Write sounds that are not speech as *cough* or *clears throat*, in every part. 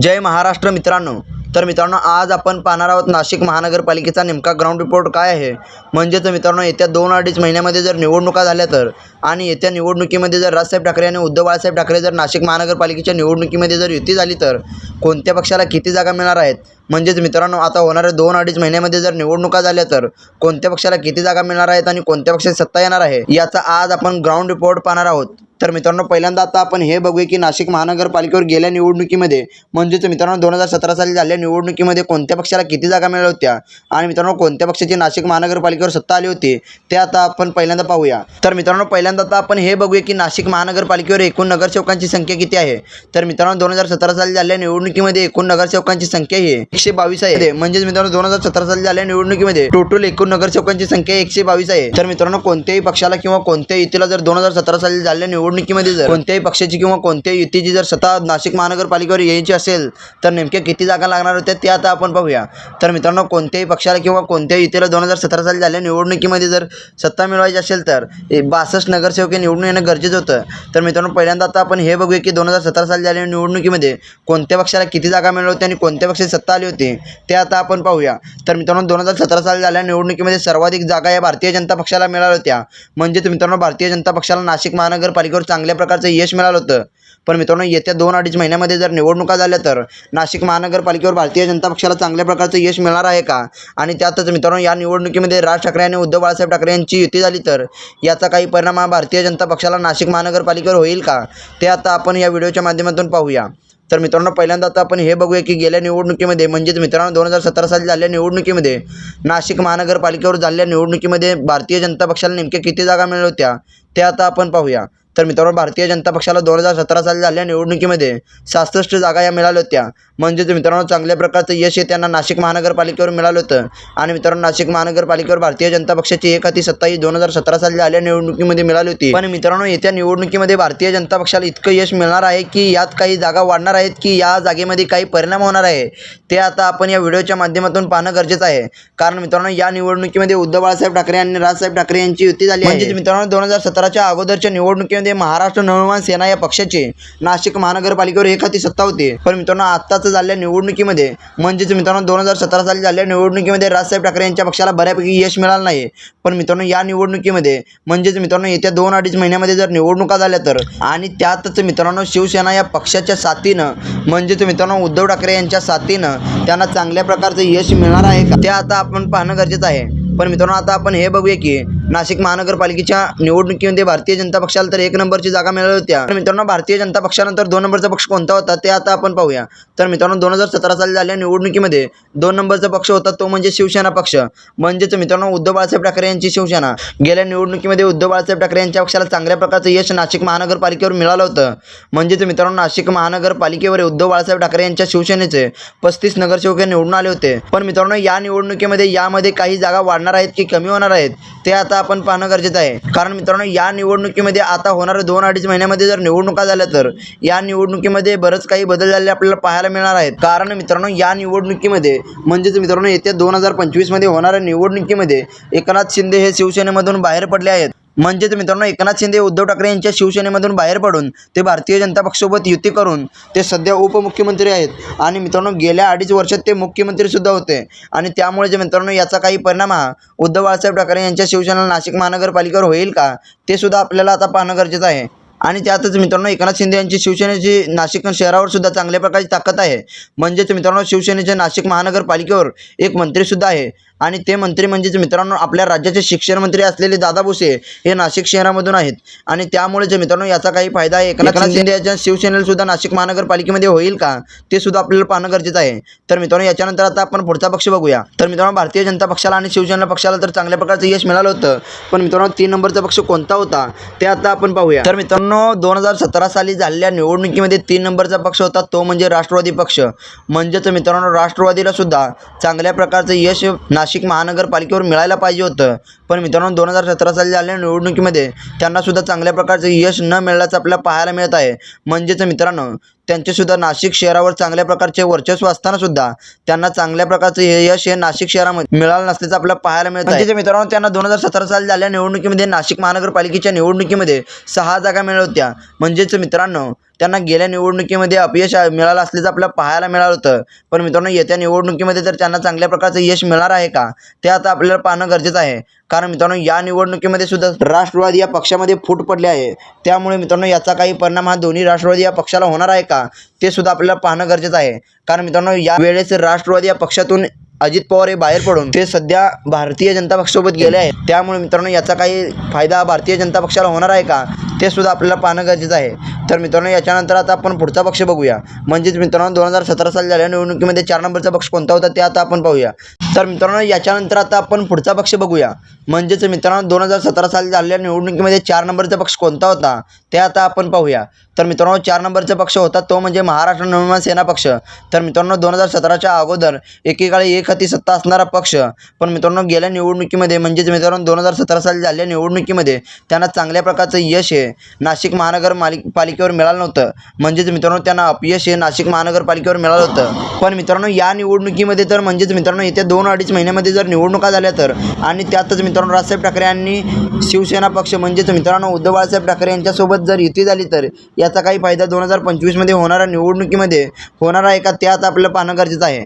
जय महाराष्ट्र मित्रांनो. तर मित्रांनो आज आपण पाहणार आहोत नाशिक महानगरपालिकेचा नेमका ग्राउंड रिपोर्ट काय आहे? म्हणजेच मित्रांनो येत्या दोन अडीच महिन्यामध्ये जर निवडणुका झाल्या तर आणि येत्या निवडणुकीमध्ये जर राजसाहेब ठाकरे आणि उद्धव बाळासाहेब ठाकरे जर नाशिक महानगरपालिकेच्या निवडणुकीमध्ये जर युती झाली तर कोणत्या पक्षाला किती जागा मिळणार आहेत? म्हणजेच मित्रांनो आता होणाऱ्या दोन अडीच महिन्यामध्ये जर निवडणुका झाल्या तर कोणत्या पक्षाला किती जागा मिळणार आहेत आणि कोणत्या पक्षाची सत्ता येणार आहे याचा आज आपण ग्राउंड रिपोर्ट पाहणार आहोत. तर मित्रांनो पहिल्यांदा आता आपण हे बघूया की नाशिक महानगरपालिकेवर गेल्या निवडणुकीमध्ये म्हणजेच मित्रांनो दोन हजार सतरा साली झालेल्या निवडणुकीमध्ये कोणत्या पक्षाला किती जागा मिळाल्या होत्या आणि मित्रांनो कोणत्या पक्षाची नाशिक महानगरपालिकेवर सत्ता आली होती ते आता आपण पहिल्यांदा पाहूया. तर मित्रांनो पहिल्यांदा आता आपण हे बघूया की नाशिक महानगरपालिकेवर एकूण नगरसेवकांची संख्या किती आहे. तर मित्रांनो दोन हजार सतरा साली झालेल्या निवडणुकीमध्ये एकूण नगरसेवकांची संख्या ही एकशे बावीस आहे. म्हणजेच मित्रांनो दोन हजार सतरा साली झालेल्या निवडणुकीमध्ये टोटल एकूण नगरसेवकांची संख्या एकशे बावीस आहे. तर मित्रांनो कोणत्याही पक्षाला किंवा कोणत्याही युतीला जर दोन हजार सतरा साली झालेल्या निवडणुकीमध्ये जर कोणत्याही पक्षाची किंवा कोणत्याही युतीची जर सत्ता नाशिक महानगरपालिकेवर यायची असेल तर नेमक्या किती जागा लागणार होत्या ते आता आपण पाहूया तर मित्रांनो कोणत्याही पक्षाला किंवा कोणत्याही युतीला दोन हजार सतरा साली झालेल्या निवडणुकीमध्ये जर सत्ता मिळवायची असेल तर बासष्ट नगरसेवक निवडून येणं गरजेचं होतं. तर मित्रांनो पहिल्यांदा आता आपण हे बघूया की दोन हजार सतरा साली झालेल्या निवडणुकीमध्ये कोणत्या पक्षाला किती जागा मिळवते आणि कोणत्या पक्षाची सत्ता आली होती. ते आता आपण पाहूया. तर मित्रांनो दोन हजार सतरा साली झाल्या निवडणुकीमध्ये सर्वाधिक जागा या भारतीय जनता पक्षाला मिळाल्या होत्या. म्हणजेच मित्रांनो भारतीय जनता पक्षाला नाशिक महानगरपालिकेवर चांगल्या प्रकारचं यश मिळालं होतं. पण मित्रांनो येत्या दोन अडीच महिन्यामध्ये जर निवडणुका झाल्या तर नाशिक महानगरपालिकेवर भारतीय जनता पक्षाला चांगल्या प्रकारचं यश मिळणार आहे का? आणि त्यातच मित्रांनो या निवडणुकीमध्ये राज ठाकरे आणि उद्धव बाळासाहेब ठाकरे यांची युती झाली तर याचा काही परिणाम हा भारतीय जनता पक्षाला नाशिक महानगरपालिकेवर होईल का? ते आता आपण या व्हिडिओच्या माध्यमातून पाहूया. तर मित्रांनो पहिल्यांदा आता आपण हे बघूया की गेल्या निवडणुकीमध्ये म्हणजेच मित्रांनो दोन हजार सतरा साली झालेल्या निवडणुकीमध्ये नाशिक महानगरपालिकेवर झालेल्या निवडणुकीमध्ये भारतीय जनता पक्षाला नेमक्या किती जागा मिळाल्या होत्या ते आता आपण पाहूया. तर मित्रांनो भारतीय जनता पक्षाला दोन हजार सतरा साली झालेल्या निवडणुकीमध्ये सहासष्ट जागा या मिळाल्या होत्या. म्हणजेच मित्रांनो चांगल्या प्रकारचं यश हे त्यांना नाशिक महानगरपालिकेवर मिळालं होतं. आणि मित्रांनो नाशिक महानगरपालिकेवर भारतीय जनता पक्षाची एक हाती सत्ता ही दोन हजार सतरा साली झालेल्या निवडणुकीमध्ये मिळाली होती. पण मित्रांनो येत्या निवडणुकीमध्ये भारतीय जनता पक्षाला इतकं यश मिळणार आहे की यात काही जागा वाढणार आहेत की या जागेमध्ये काही परिणाम होणार आहे ते आता आपण या व्हिडिओच्या माध्यमातून पाहणं गरजेचं आहे. कारण मित्रांनो या निवडणुकीमध्ये उद्धव बाळासाहेब ठाकरे आणि राजसाहेब ठाकरे यांची युती झाली म्हणजेच मित्रांनो दोन हजार सतराच्या अगोदरच्या निवडणुकीमध्ये महाराष्ट्र नवनिर्माण सेना या पक्षाचे नाशिक महानगरपालिकेवर एक हाती सत्ता होती. पण मित्रांनो आत्ताच झालेल्या निवडणुकीमध्ये म्हणजेच मित्रांनो दोन हजार सतरा साली झालेल्या निवडणुकीमध्ये राजसाहेब ठाकरे यांच्या पक्षाला बऱ्यापैकी यश मिळालं नाही. पण मित्रांनो या निवडणुकीमध्ये म्हणजेच मित्रांनो येत्या दोन अडीच महिन्यामध्ये जर निवडणुका झाल्या तर आणि त्यातच मित्रांनो शिवसेना या पक्षाच्या साथीनं म्हणजेच मित्रांनो उद्धव ठाकरे यांच्या साथीनं त्यांना चांगल्या प्रकारचं यश मिळणार आहे का? ते आता आपण पाहणं गरजेचं आहे. पण मित्रांनो आता आपण हे बघूया की नाशिक महानगरपालिकेच्या निवडणुकीमध्ये भारतीय जनता पक्षाला तर एक नंबरची जागा मिळाल्या होत्या तर मित्रांनो भारतीय जनता पक्षानंतर दोन नंबरचा पक्ष कोणता होता ते आता आपण पाहूया. तर मित्रांनो दोन हजार सतरा साली झालेल्या निवडणुकीमध्ये दोन नंबरचा पक्ष होता तो म्हणजे शिवसेना पक्ष. म्हणजेच मित्रांनो उद्धव बाळासाहेब ठाकरे यांची शिवसेना. गेल्या निवडणुकीमध्ये उद्धव बाळासाहेब ठाकरे यांच्या पक्षाला चांगल्या प्रकारचं यश नाशिक महानगरपालिकेवर मिळालं होतं. म्हणजेच मित्रांनो नाशिक महानगरपालिकेवर उद्धव बाळासाहेब ठाकरे यांच्या शिवसेनेचे पस्तीस नगरसेवक निवडून आले होते. पण मित्रांनो या निवडणुकीमध्ये यामध्ये काही जागा वाढणार आहेत की कमी होणार आहेत ते आता आपण पाहणं गरजेचं आहे. कारण मित्रांनो या निवडणुकीमध्ये आता होणाऱ्या दोन अडीच महिन्यामध्ये जर निवडणुका झाल्या तर या निवडणुकीमध्ये बरंच काही बदल झालेले आपल्याला पाहायला मिळणार आहेत. कारण मित्रांनो या निवडणुकीमध्ये म्हणजेच मित्रांनो येत्या दोन हजार पंचवीसमध्ये होणाऱ्या निवडणुकीमध्ये एकनाथ शिंदे हे शिवसेनेमधून बाहेर पडले आहेत. म्हणजेच मित्रांनो एकनाथ शिंदे उद्धव ठाकरे यांच्या शिवसेनेमधून बाहेर पडून ते भारतीय जनता पक्षासोबत युती करून ते सध्या उपमुख्यमंत्री आहेत. आणि मित्रांनो गेल्या अडीच वर्षात ते मुख्यमंत्रीसुद्धा होते. आणि त्यामुळे जे मित्रांनो याचा काही परिणाम हा उद्धव बाळासाहेब ठाकरे यांच्या शिवसेनेला नाशिक महानगरपालिकेवर होईल का? ते सुद्धा आपल्याला आता पाहणं गरजेचं आहे. आणि त्यातच मित्रांनो एकनाथ शिंदे यांची शिवसेनेची नाशिक शहरावर सुद्धा चांगल्या प्रकारची ताकद आहे. म्हणजेच मित्रांनो शिवसेनेच्या नाशिक महानगरपालिकेवर एक मंत्रीसुद्धा आहे. आणि ते मंत्री म्हणजेच मित्रांनो आपल्या राज्याचे शिक्षण मंत्री असलेले दादा भुसे हे नाशिक शहरामधून आहेत. आणि त्यामुळे जे मित्रांनो याचा काही फायदा आहे. एकनाथ शिंदे याच्या शिवसेनेला सुद्धा नाशिक महानगरपालिकेमध्ये होईल का? ते सुद्धा आपल्याला पाहणं गरजेचं आहे. तर मित्रांनो याच्यानंतर आता आपण पुढचा पक्ष बघूया. तर मित्रांनो भारतीय जनता पक्षाला आणि शिवसेना पक्षाला तर चांगल्या प्रकारचं यश मिळालं होतं. पण मित्रांनो तीन नंबरचा पक्ष कोणता होता? ते आता आपण पाहूया. तर मित्रांनो दोन हजार सतरा साली झालेल्या निवडणुकीमध्ये तीन नंबरचा पक्ष होता. तो म्हणजे राष्ट्रवादी पक्ष. म्हणजेच मित्रांनो राष्ट्रवादीला सुद्धा चांगल्या प्रकारचं यश नाशिक महानगरपालिकेवर मिळायला पाहिजे होतं. पण मित्रांनो दोन हजार सतरा साली झालेल्या निवडणुकीमध्ये त्यांना सुद्धा चांगल्या प्रकारचं यश न मिळाल्याचं आपल्याला पाहायला मिळत आहे. म्हणजेच मित्रांनो त्यांचेसुद्धा नाशिक शहरावर चांगल्या प्रकारचे वर्चस्व असताना सुद्धा त्यांना चांगल्या प्रकारचं हे यश हे नाशिक शहरामध्ये मिळालं नसल्याचं आपल्याला पाहायला मिळतं म्हणजे मित्रांनो त्यांना दोन हजार सतरा साली झालेल्या निवडणुकीमध्ये नाशिक महानगरपालिकेच्या निवडणुकीमध्ये सहा जागा मिळत होत्या. म्हणजेच मित्रांनो त्यांना गेल्या निवडणुकीमध्ये अपयश मिळालं असल्याचं आपल्याला पाहायला मिळालं होतं. पण मित्रांनो येत्या निवडणुकीमध्ये तर त्यांना चांगल्या प्रकारचं यश मिळणार आहे का? ते आता आपल्याला पाहणं गरजेचं आहे. कारण मित्रांनो या निवडणुकीमध्ये सुद्धा राष्ट्रवादी या पक्षामध्ये फूट पडली आहे. त्यामुळे मित्रांनो याचा काही परिणाम हा दोन्ही राष्ट्रवादी या पक्षाला होणार आहे का ते सुद्धा आपल्याला पाहणं गरजेचं आहे. कारण मित्रांनो या वेळेस राष्ट्रवादी या पक्षातून अजित पवार हे बाहेर पडून ते सध्या भारतीय जनता पक्षासोबत गेले आहेत. त्यामुळे मित्रांनो याचा काही फायदा भारतीय जनता पक्षाला होणार आहे का ते सुद्धा आपल्याला पाहणं गरजेचं आहे. तर मित्रांनो याच्यानंतर आता आपण पुढचा पक्ष बघूया. म्हणजेच मित्रांनो दोन हजार सतरा साली झाल्या निवडणुकीमध्ये चार नंबरचा पक्ष कोणता होता ते आता आपण पाहूया. तर मित्रांनो याच्यानंतर आता आपण पुढचा पक्ष बघूया. म्हणजेच मित्रांनो दोन हजार सतरा साली झालेल्या निवडणुकीमध्ये चार नंबरचा पक्ष कोणता होता? ते आता आपण पाहूया. तर मित्रांनो चार नंबरचा पक्ष होता तो म्हणजे महाराष्ट्र नवनिर्माण सेना पक्ष. तर मित्रांनो दोन हजार सतराच्या अगोदर एकेकाळी एक हाती सत्ता असणारा पक्ष. पण मित्रांनो गेल्या निवडणुकीमध्ये म्हणजेच मित्रांनो दोन हजार सतरा साली झालेल्या निवडणुकीमध्ये त्यांना चांगल्या प्रकारचं यश हे नाशिक महानगर मालिक पालिकेवर मिळालं नव्हतं. म्हणजेच मित्रांनो त्यांना अपयश हे नाशिक महानगरपालिकेवर मिळालं होतं. पण मित्रांनो या निवडणुकीमध्ये तर म्हणजेच मित्रांनो येत्या दोन अडीच महिन्यामध्ये जर निवडणुका झाल्या तर आणि त्यातच मित्रांनो राजसाहेब ठाकरे यांनी शिवसेना पक्ष म्हणजेच मित्रांनो उद्धव बाळासाहेब ठाकरे यांच्यासोबत जर युती झाली तर याचा काही फायदा दोन हजार पंचवीसमध्ये होणाऱ्या निवडणुकीमध्ये होणार आहे का ते आता आपल्याला पाहणं गरजेचं आहे.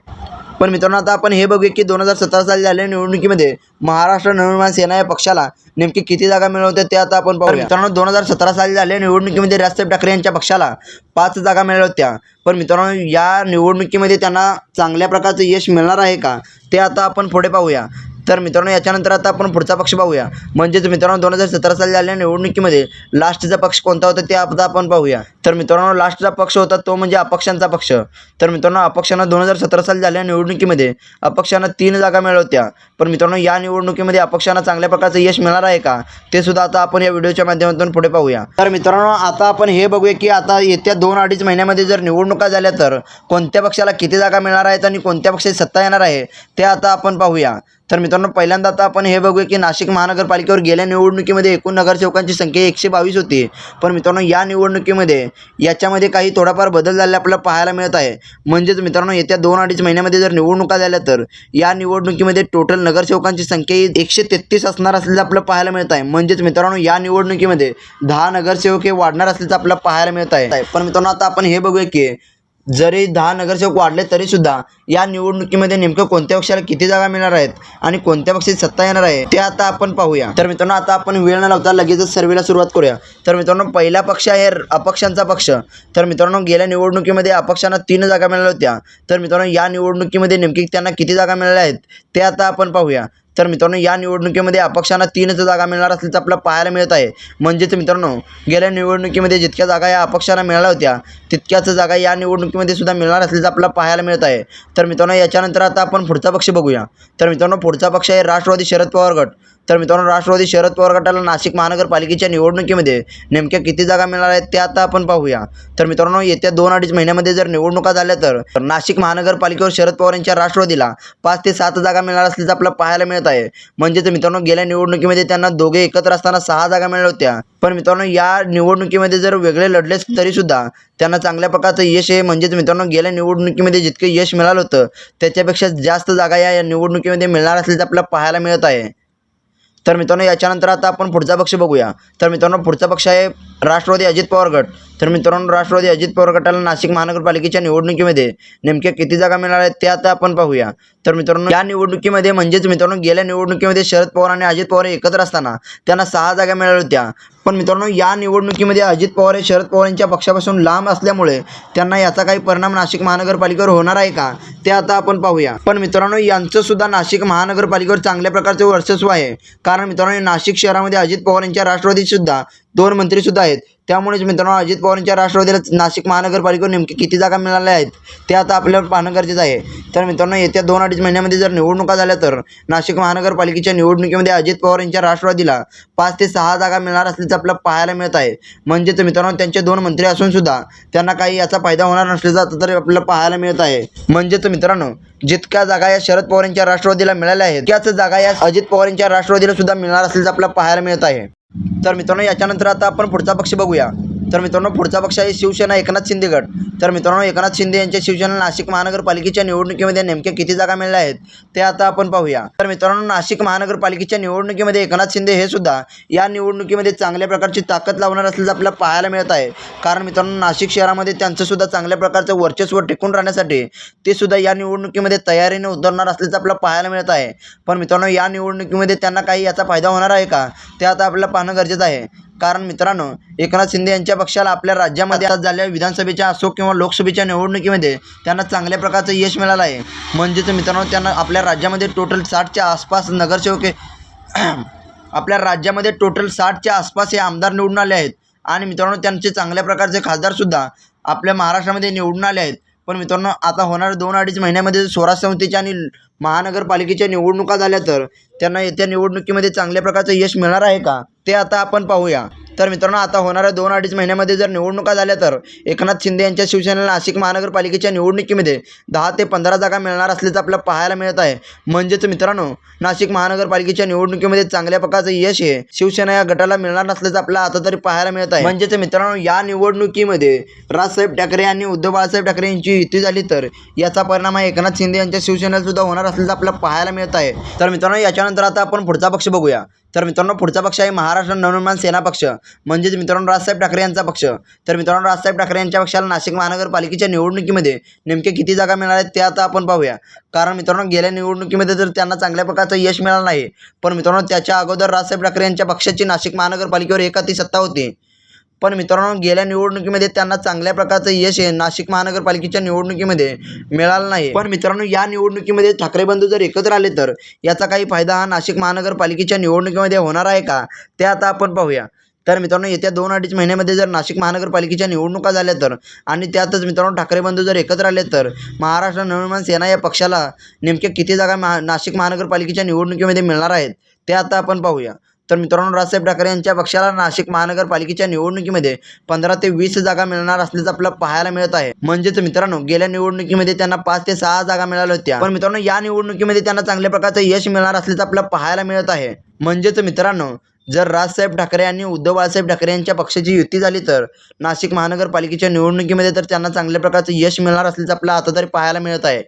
पण मित्रांनो आता आपण हे बघूया की दोन हजार सतरा साली झालेल्या निवडणुकीमध्ये महाराष्ट्र नवनिर्माण सेना या पक्षाला नेमकी किती जागा मिळवते ते आता आपण पाहूया. मित्रांनो दोन हजार सतरा साली झालेल्या निवडणुकीमध्ये राजसाहेब ठाकरे यांच्या पक्षाला पाच जागा मिळाल्या होत्या. पण मित्रांनो या निवडणुकीमध्ये त्यांना चांगल्या प्रकारचं यश मिळणार आहे का ते आता आपण पुढे पाहूया. तर मित्रांनो याच्यानंतर आता आपण पुढचा पक्ष पाहूया म्हणजेच मित्रांनो दोन हजार सतरा साली झालेल्या निवडणुकीमध्ये लास्टचा पक्ष कोणता होता ते आता आपण पाहूया तर मित्रांनो लास्टचा पक्ष होता तो म्हणजे अपक्षांचा पक्ष. तर मित्रांनो अपक्षांना दोन हजार सतरा साली झालेल्या निवडणुकीमध्ये अपक्षांना तीन जागा मिळवत्या. पण मित्रांनो या निवडणुकीमध्ये अपक्षांना चांगल्या प्रकारचं यश मिळणार आहे का? ते सुद्धा आता आपण या व्हिडिओच्या माध्यमातून पुढे पाहूया. तर मित्रांनो आता आपण हे बघूया की आता येत्या दोन अडीच महिन्यामध्ये जर निवडणुका झाल्या तर कोणत्या पक्षाला किती जागा मिळणार आहेत आणि कोणत्या पक्षाची सत्ता येणार आहे ते आता आपण पाहूया. तर मित्रांनो पहिल्यांदा आता आपण हे बघूया की नाशिक महानगरपालिकेवर गेल्या निवडणुकीमध्ये एकूण नगरसेवकांची संख्या एकशे बावीस होती. पण मित्रांनो या निवडणुकीमध्ये याच्यामध्ये काही थोडाफार बदल झालेला आपल्याला पाहायला मिळत आहे. म्हणजेच मित्रांनो येत्या दोन अडीच महिन्यामध्ये जर निवडणुका झाल्या तर या निवडणुकीमध्ये टोटल नगरसेवकांची संख्या ही एकशे तेहतीस असणार असल्याचं आपल्याला पाहायला मिळत आहे. म्हणजेच मित्रांनो या निवडणुकीमध्ये दहा नगरसेवक हे वाढणार असल्याचं आपल्याला पाहायला मिळत आहे. पण मित्रांनो आता आपण हे बघूया की जरी दहा नगरसेवक वाढले तरीसुद्धा या निवडणुकीमध्ये नेमकं कोणत्या पक्षाला किती जागा मिळणार आहेत आणि कोणत्या पक्षाची सत्ता येणार आहे ते आता आपण पाहूया. तर मित्रांनो आता आपण वेळ न लावता लगेचच सर्वेला सुरुवात करूया. तर मित्रांनो पहिला पक्ष आहे अपक्षांचा पक्ष. तर मित्रांनो गेल्या निवडणुकीमध्ये अपक्षांना तीन जागा मिळाल्या होत्या. तर मित्रांनो या निवडणुकीमध्ये नेमकी त्यांना किती जागा मिळाल्या आहेत ते आता आपण पाहूया. तर मित्रांनो या निवडणुकीमध्ये अपक्षांना तीनच जागा मिळणार असल्याचं आपल्याला पाहायला मिळत आहे. म्हणजेच मित्रांनो गेल्या निवडणुकीमध्ये जितक्या जागा या अपक्षांना मिळाल्या होत्या तितक्याच जागा या निवडणुकीमध्ये सुद्धा मिळणार असल्याचं आपल्याला पाहायला मिळत आहे. तर मित्रांनो याच्यानंतर आता आपण पुढचा पक्ष बघूया. तर मित्रांनो पुढचा पक्ष आहे राष्ट्रवादी शरद पवार गट. तर मित्रांनो राष्ट्रवादी शरद पवार गटाला नाशिक महानगरपालिकेच्या निवडणुकीमध्ये नेमक्या किती जागा मिळणार आहेत ते आता आपण पाहूया. तर मित्रांनो येत्या दोन अडीच महिन्यामध्ये जर निवडणुका झाल्या तर नाशिक महानगरपालिकेवर शरद पवार यांच्या राष्ट्रवादीला पाच ते सात जागा मिळणार असल्याचं आपल्याला पाहायला मिळत आहे. म्हणजेच मित्रांनो गेल्या निवडणुकीमध्ये त्यांना दोघे एकत्र असताना सहा जागा मिळाल्या होत्या. पण मित्रांनो या निवडणुकीमध्ये जर वेगळे लढलेच तरीसुद्धा त्यांना चांगल्या प्रकारचं यश आहे. म्हणजेच मित्रांनो गेल्या निवडणुकीमध्ये जितकं यश मिळालं होतं त्याच्यापेक्षा जास्त जागा या या निवडणुकीमध्ये मिळणार असल्याचं आपल्याला पाहायला मिळत आहे. तर मित्रांनो याच्यानंतर आता आपण पुढचा पक्ष बघूया. तर मित्रांनो पुढचा पक्ष आहे राष्ट्रवादी अजित पवार गट. तर मित्रांनो राष्ट्रवादी अजित पवार गटाला नाशिक महानगरपालिकेच्या निवडणुकीमध्ये नेमक्या किती जागा मिळाल्या आहेत त्या आता आपण पाहूया. तर मित्रांनो या निवडणुकीमध्ये म्हणजेच मित्रांनो गेल्या निवडणुकीमध्ये शरद पवार आणि अजित पवार एकत्र असताना त्यांना सहा जागा मिळाल्या होत्या. पण मित्रांनो या निवडणुकीमध्ये अजित पवार हे शरद पवार यांच्या पक्षापासून लांब असल्यामुळे त्यांना याचा काही परिणाम नाशिक महानगरपालिकेवर होणार आहे का ते आता आपण पाहूया. पण मित्रांनो यांचं सुद्धा नाशिक महानगरपालिकेवर चांगल्या प्रकारचे वर्चस्व आहे. कारण मित्रांनो नाशिक शहरामध्ये अजित पवार यांच्या राष्ट्रवादीसुद्धा दोन मंत्री सुद्धा आहेत. त्यामुळेच मित्रांनो अजित पवारांच्या राष्ट्रवादीला नाशिक महानगरपालिकेवर नेमकी किती जागा मिळाल्या आहेत ते आता आपल्याला पाहणं गरजेचं आहे. तर मित्रांनो येत्या दोन अडीच महिन्यामध्ये जर निवडणुका झाल्या तर नाशिक महानगरपालिकेच्या निवडणुकीमध्ये अजित पवार यांच्या राष्ट्रवादीला पाच ते सहा जागा मिळणार असल्याचं आपल्याला पाहायला मिळत आहे. म्हणजेच मित्रांनो त्यांचे दोन मंत्री असून सुद्धा त्यांना काही याचा फायदा होणार नसल्याचं आता तरी आपल्याला पाहायला मिळत आहे. म्हणजेच मित्रांनो जितक्या जागा या शरद पवार यांच्या राष्ट्रवादीला मिळाल्या आहेत त्याच जागा या अजित पवार यांच्या राष्ट्रवादीला सुद्धा मिळणार असल्याचं आपल्याला पाहायला मिळत आहे. तर मित्रांनो याच्यानंतर आता आपण पुढचा पक्ष बघूया. तर मित्रांनो पुढचा पक्ष आहे शिवसेना एकनाथ शिंदेगड तर मित्रांनो एकनाथ शिंदे यांच्या शिवसेना नाशिक महानगरपालिकेच्या निवडणुकीमध्ये नेमक्या किती जागा मिळाल्या आहेत ते आता आपण पाहूया. तर मित्रांनो नाशिक महानगरपालिकेच्या निवडणुकीमध्ये एकनाथ शिंदे हे सुद्धा या निवडणुकीमध्ये चांगल्या प्रकारची ताकद लावणार असल्याचं आपल्याला पाहायला मिळत आहे. कारण मित्रांनो नाशिक शहरामध्ये त्यांचं सुद्धा चांगल्या प्रकारचं वर्चस्व टिकून राहण्यासाठी ते सुद्धा या निवडणुकीमध्ये तयारीने उतरणार असल्याचं आपल्याला पाहायला मिळत आहे. पण मित्रांनो या निवडणुकीमध्ये त्यांना काही याचा फायदा होणार आहे का ते आता आपल्याला पाहणं गरजेचं आहे. कारण मित्रांनो एकनाथ शिंदे यांच्या पक्षाला आपल्या राज्यामध्ये आता झालेल्या विधानसभेच्या असो किंवा लोकसभेच्या निवडणुकीमध्ये त्यांना चांगल्या प्रकारचं यश मिळालं आहे. म्हणजेच मित्रांनो त्यांना आपल्या राज्यामध्ये टोटल साठच्या आसपास नगरसेवके *clears throat* आपल्या राज्यामध्ये टोटल साठच्या आसपास हे आमदार निवडून आले आहेत. आणि मित्रांनो त्यांचे चांगल्या प्रकारचे खासदारसुद्धा आपल्या महाराष्ट्रामध्ये निवडून आले आहेत. पण मित्रांनो आता होणाऱ्या दोन अडीच महिन्यामध्ये स्वराज संस्थेच्या आणि महानगरपालिकेच्या निवडणुका झाल्या तर त्यांना येत्या निवडणुकीमध्ये चांगल्या प्रकारचं यश मिळणार आहे का? ते आता आपण पाहूया. तर मित्रांनो आता होणाऱ्या दोन अडीच महिन्यामध्ये जर निवडणुका झाल्या तर एकनाथ शिंदे यांच्या शिवसेनेला नाशिक महानगरपालिकेच्या निवडणुकीमध्ये दहा ते पंधरा जागा मिळणार असल्याचं आपल्याला पाहायला मिळत आहे. म्हणजेच मित्रांनो नाशिक महानगरपालिकेच्या निवडणुकीमध्ये चांगल्या प्रकारचं यश हे शिवसेना या गटाला मिळणार नसल्याचं आपल्याला आता तरी पाहायला मिळत आहे. म्हणजेच मित्रांनो या निवडणुकीमध्ये राजसाहेब ठाकरे आणि उद्धव बाळासाहेब ठाकरे यांची युती झाली तर याचा परिणाम हा एकनाथ शिंदे यांच्या शिवसेनेला सुद्धा होणार असल्याचं आपल्याला पाहायला मिळत आहे. तर मित्रांनो याच्यानंतर आता आपण पुढचा पक्ष बघूया. तर मित्रांनो पुढचा पक्ष आहे महाराष्ट्र नवनिर्माण सेना पक्ष. म्हणजेच मित्रांनो राजसाहेब ठाकरे यांचा पक्ष. तर मित्रांनो राजसाहेब ठाकरे यांच्या पक्षाला नाशिक महानगरपालिकेच्या निवडणुकीमध्ये नेमके किती जागा मिळाल्या आहेत ते आता आपण पाहूया. कारण मित्रांनो गेल्या निवडणुकीमध्ये तर त्यांना चांगल्या प्रकारचं यश मिळालं नाही. पण मित्रांनो त्याच्या अगोदर राजसाहेब ठाकरे यांच्या पक्षाची नाशिक महानगरपालिकेवर एकाती सत्ता होती. पण मित्रांनो गेल्या निवडणुकीमध्ये त्यांना चांगल्या प्रकारचं यश हे नाशिक महानगरपालिकेच्या निवडणुकीमध्ये मिळालं नाही. पण मित्रांनो या निवडणुकीमध्ये ठाकरे बंधू जर एकत्र आले तर याचा काही फायदा हा नाशिक महानगरपालिकेच्या निवडणुकीमध्ये होणार आहे का? ते आता आपण पाहूया. तर मित्रांनो येत्या दोन अडीच महिन्यामध्ये जर नाशिक महानगरपालिकेच्या निवडणुका झाल्या तर आणि त्यातच मित्रांनो ठाकरे बंधू जर एकत्र आले तर महाराष्ट्र नवनिर्माण सेना या पक्षाला नेमक्या किती जागा महा नाशिक महानगरपालिकेच्या निवडणुकीमध्ये मिळणार आहेत ते आता आपण पाहूया. तर मित्रांनो राजसाहेब ठाकरे यांच्या पक्षाला नाशिक महानगरपालिकेच्या निवडणुकीमध्ये पंधरा ते वीस जागा मिळणार असल्याचं आपल्याला पाहायला मिळत आहे. म्हणजेच मित्रांनो गेल्या निवडणुकीमध्ये त्यांना पाच ते सहा जागा मिळाल्या होत्या. पण मित्रांनो या निवडणुकीमध्ये त्यांना चांगल्या प्रकारचं यश मिळणार असल्याचं आपल्याला पाहायला मिळत आहे. म्हणजेच मित्रांनो जर राजसाहेब ठाकरे आणि उद्धव बाळासाहेब ठाकरे यांच्या पक्षाची युती झाली तर नाशिक महानगरपालिकेच्या निवडणुकीमध्ये तर त्यांना चांगल्या प्रकारचं यश मिळणार असल्याचं आपल्याला आता तरी पाहायला मिळत आहे.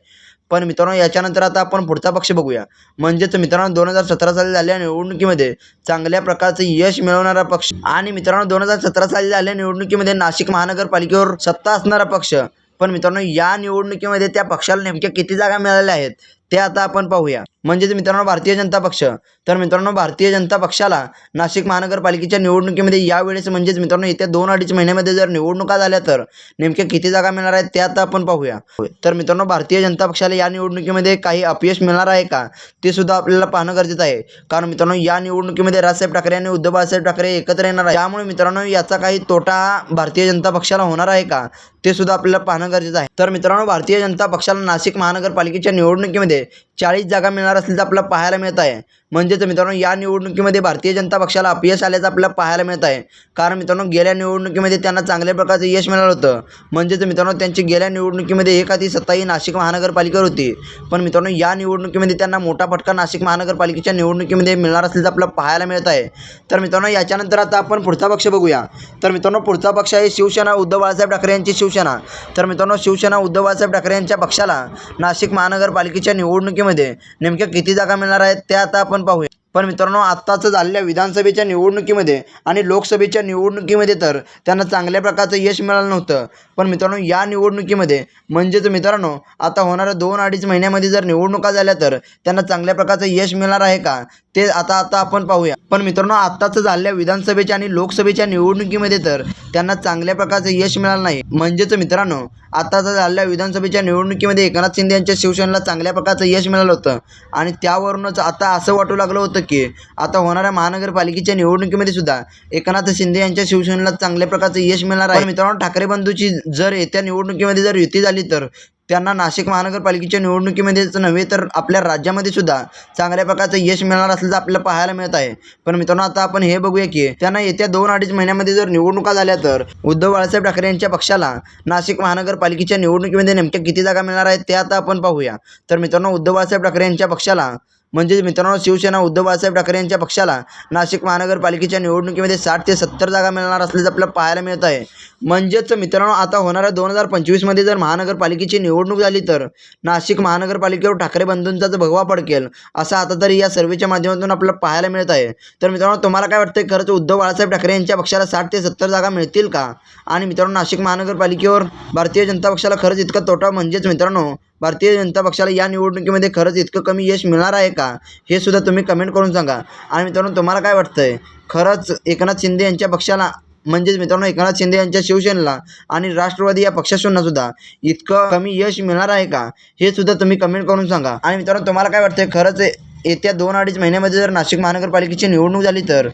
पण मित्रांनो याच्यानंतर आता आपण पुढचा पक्ष बघूया. म्हणजेच मित्रांनो दोन हजार सतरा साली झालेल्या निवडणुकीमध्ये चांगल्या प्रकारचं यश मिळवणारा पक्ष आणि मित्रांनो दोन हजार सतरा साली झालेल्या निवडणुकीमध्ये नाशिक महानगरपालिकेवर सत्ता असणारा पक्ष. पण मित्रांनो या निवडणुकीमध्ये त्या पक्षाला नेमक्या किती जागा मिळालेल्या आहेत? ते आता आपण पाहूया. म्हणजेच मित्रांनो भारतीय जनता पक्ष. तर मित्रांनो भारतीय जनता पक्षाला नाशिक महानगरपालिकेच्या निवडणुकीमध्ये यावेळेस म्हणजेच मित्रांनो येत्या दोन अडीच महिन्यामध्ये जर निवडणुका झाल्या तर नेमक्या किती जागा मिळणार आहेत ते आता आपण पाहूया. तर मित्रांनो भारतीय जनता पक्षाला या निवडणुकीमध्ये काही अपयश मिळणार आहे का? ते सुद्धा आपल्याला पाहणं गरजेचं आहे. कारण मित्रांनो या निवडणुकीमध्ये राजसाहेब ठाकरे आणि उद्धव बाळासाहेब ठाकरे एकत्र येणार आहे त्यामुळे मित्रांनो याचा काही तोटा भारतीय जनता पक्षाला होणार आहे का? ते सुद्धा आपल्याला पाहणं गरजेचं आहे. तर मित्रांनो भारतीय जनता पक्षाला नाशिक महानगरपालिकेच्या निवडणुकीमध्ये चाळीस जागा मिळणार असल्याचं आपल्याला पाहायला मिळत आहे. म्हणजेच मित्रांनो या निवडणुकीमध्ये भारतीय जनता पक्षाला अपयश आल्याचं आपल्याला पाहायला मिळत आहे. कारण मित्रांनो गेल्या निवडणुकीमध्ये त्यांना चांगल्या प्रकारचं यश मिळालं होतं. म्हणजेच मित्रांनो त्यांची गेल्या निवडणुकीमध्ये एखादी सत्ताही सत्ता ही नाशिक महानगरपालिकेवर होती. पण मित्रांनो या निवडणुकीमध्ये त्यांना मोठा फटका नाशिक महानगरपालिकेच्या निवडणुकीमध्ये मिळणार असल्याचं आपल्याला पाहायला मिळत आहे. तर मित्रांनो याच्यानंतर आता आपण पुढचा पक्ष बघूया. तर मित्रांनो पुढचा पक्ष आहे शिवसेना उद्धव बाळासाहेब ठाकरे यांची शिवसेना. तर मित्रांनो शिवसेना उद्धव बाळासाहेब ठाकरे यांच्या पक्षाला नाशिक महानगरपालिकेच्या निवडणुकीमध्ये नेमक्या किती जागा मिळणार आहेत त्या आता आपण पाहूया. पण मित्रांनो आत्ताचं झालेल्या विधानसभेच्या निवडणुकीमध्ये आणि लोकसभेच्या निवडणुकीमध्ये तर त्यांना चांगल्या प्रकारचं यश मिळालं नव्हतं. पण मित्रांनो या निवडणुकीमध्ये म्हणजेच मित्रांनो आता होणाऱ्या दोन अडीच महिन्यामध्ये जर निवडणुका झाल्या तर त्यांना चांगल्या प्रकारचं यश मिळणार आहे का? ते आता आता आपण पाहूया. पण मित्रांनो आत्ताचं झालेल्या विधानसभेच्या आणि लोकसभेच्या निवडणुकीमध्ये तर त्यांना चांगल्या प्रकारचं यश मिळालं नाही. म्हणजेच मित्रांनो आत्ताचं झालेल्या विधानसभेच्या निवडणुकीमध्ये एकनाथ शिंदे यांच्या शिवसेनेला चांगल्या प्रकारचं यश मिळालं होतं. आणि त्यावरूनच आता असं वाटू लागलं होतं की आता होणाऱ्या महानगरपालिकेच्या निवडणुकीमध्ये सुद्धा एकनाथ शिंदे यांच्या शिवसेनेला चांगल्या प्रकारचं यश मिळणार आहे. मित्रांनो ठाकरे बंधूची जर येत्या निवडणुकीमध्ये जर युती झाली तर त्यांना नाशिक महानगरपालिकेच्या निवडणुकीमध्येच नव्हे तर आपल्या राज्यामध्ये सुद्धा चांगल्या प्रकारचं यश मिळणार असल्याचं आपल्याला पाहायला मिळत आहे. पण मित्रांनो आता आपण हे बघूया की त्यांना येत्या दोन अडीच महिन्यामध्ये जर निवडणुका झाल्या तर उद्धव बाळासाहेब ठाकरे यांच्या पक्षाला नाशिक महानगरपालिकेच्या निवडणुकीमध्ये नेमक्या किती जागा मिळणार आहेत ते आता आपण पाहूया. तर मित्रांनो उद्धव बाळासाहेब ठाकरे यांच्या पक्षाला म्हणजे मित्रांनो शिवसेना उद्धव बाळासाहेब ठाकरे यांच्या पक्षाला नाशिक महानगरपालिकेच्या निवडणुकीमध्ये साठ ते सत्तर जागा मिळणार असल्याचं आपल्याला पाहायला मिळत आहे. म्हणजेच मित्रांनो आता होणाऱ्या दोन हजार पंचवीसमध्ये जर महानगरपालिकेची निवडणूक झाली तर नाशिक महानगरपालिकेवर ठाकरे बंधूंचा जर भगवा पडकेल असं आता तरी या सर्वेच्या माध्यमातून आपल्याला पाहायला मिळत आहे. तर मित्रांनो तुम्हाला काय वाटतं खरंच उद्धव बाळासाहेब ठाकरे यांच्या पक्षाला साठ ते सत्तर जागा मिळतील का? आणि मित्रांनो नाशिक महानगरपालिकेवर भारतीय जनता पक्षाला खरंच इतका तोटा म्हणजेच मित्रांनो भारतीय जनता पक्षाला या निवडणुकीमध्ये खरंच इतकं कमी यश मिळणार आहे का हे सुद्धा तुम्ही कमेंट करून सांगा. आणि मित्रांनो तुम्हाला काय वाटतं आहे खरंच एकनाथ शिंदे यांच्या पक्षाला म्हणजेच मित्रांनो एकनाथ शिंदे यांच्या शिवसेनेला आणि राष्ट्रवादी या पक्षासून सुद्धा इतकं कमी यश मिळणार आहे का हे सुद्धा तुम्ही कमेंट करून सांगा. आणि मित्रांनो तुम्हाला काय वाटतंय? खरंच येत्या दोन अडीच महिन्यामध्ये जर नाशिक महानगरपालिकेची निवडणूक झाली तर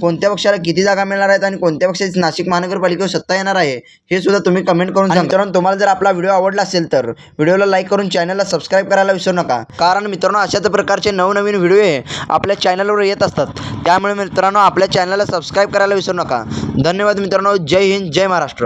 कोणत्या पक्षाला किती जागा मिळणार आहेत आणि कोणत्या पक्षाची नाशिक महानगरपालिकेवर सत्ता येणार आहे हे सुद्धा तुम्ही कमेंट करून सांगा. मित्रांनो तुम्हाला जर आपला व्हिडिओ आवडला असेल तर व्हिडिओला लाईक करून चॅनलला सबस्क्राईब करायला विसरू नका. कारण मित्रांनो अशाच प्रकारचे नवनवीन व्हिडिओ हे आपल्या चॅनलवर येत असतात. त्यामुळे मित्रांनो आपल्या चॅनलला सबस्क्राईब करायला विसरू नका. धन्यवाद मित्रांनो. जय हिंद जय महाराष्ट्र.